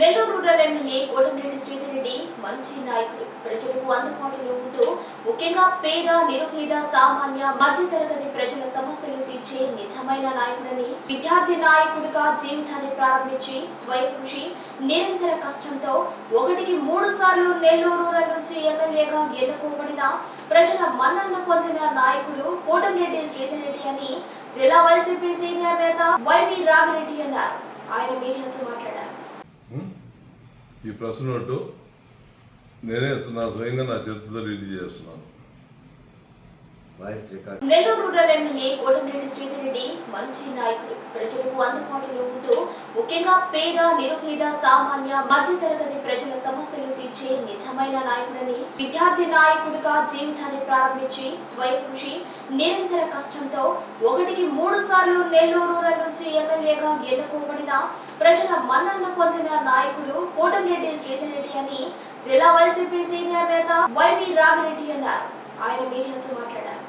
Nellore rural MLA Kotamreddy Sridhar Reddy మంచి నాయకుడు. ప్రజలకు అందుబాటులో ఉంటూ ముఖ్యంగా పేద నిరుపేద సామాన్య మధ్యతరగతి ప్రజల సమస్యలు తీర్చే నిజమైన నాయకుడని విద్యార్థి నాయకుడిగా జీవితాన్ని ప్రారంభించి స్వయం కృషి నిరంతర కష్టంతో ఒకటికి మూడు సార్లు నెల్లూరు రూరల్ నుంచి ఎమ్మెల్యేగా ఎన్నుకోబడిన ప్రజల మన్నన్న పొందిన నాయకుడు కోటమిరెడ్డి శ్రీధర్ రెడ్డి అని జిల్లా వైసీపీ సీనియర్ నేత వైవి రామిరెడ్డి అన్నారు. ఆయన మీడియాతో మాట్లాడారు. Hmm? ఈ ప్రెస్ నోటు నేనే నా స్వయంగా నా చేతితో రిలీజ్ చేస్తున్నాను. Voice record. Nellore rural MLA Kotamreddy Sridhar Reddy మంచి నాయకుడు. ప్రజలకు అందుబాటులో ఉంటూ ముఖ్యంగా పేద నిరుపేద సామాన్య మధ్యతరగతి ప్రజల సమస్యలు తీర్చే నిజమైన నాయకుడని విద్యార్థి నాయకుడిగా జీవితాన్ని ప్రారంభించి స్వయం కృషి నిరంతర కష్టంతో ఒకటికి మూడు సార్లు నెల్లూరు రూరల్ నుంచి ఎమ్మెల్యేగా ఎన్నుకోబడిన ప్రజల మన్నన్న పొందిన నాయకుడు కోటమిరెడ్డి శ్రీధర్ రెడ్డి అని జిల్లా వైసీపీ సీనియర్ నేత వైవి రామిరెడ్డి అన్నారు. ఆయన మీడియాతో మాట్లాడారు.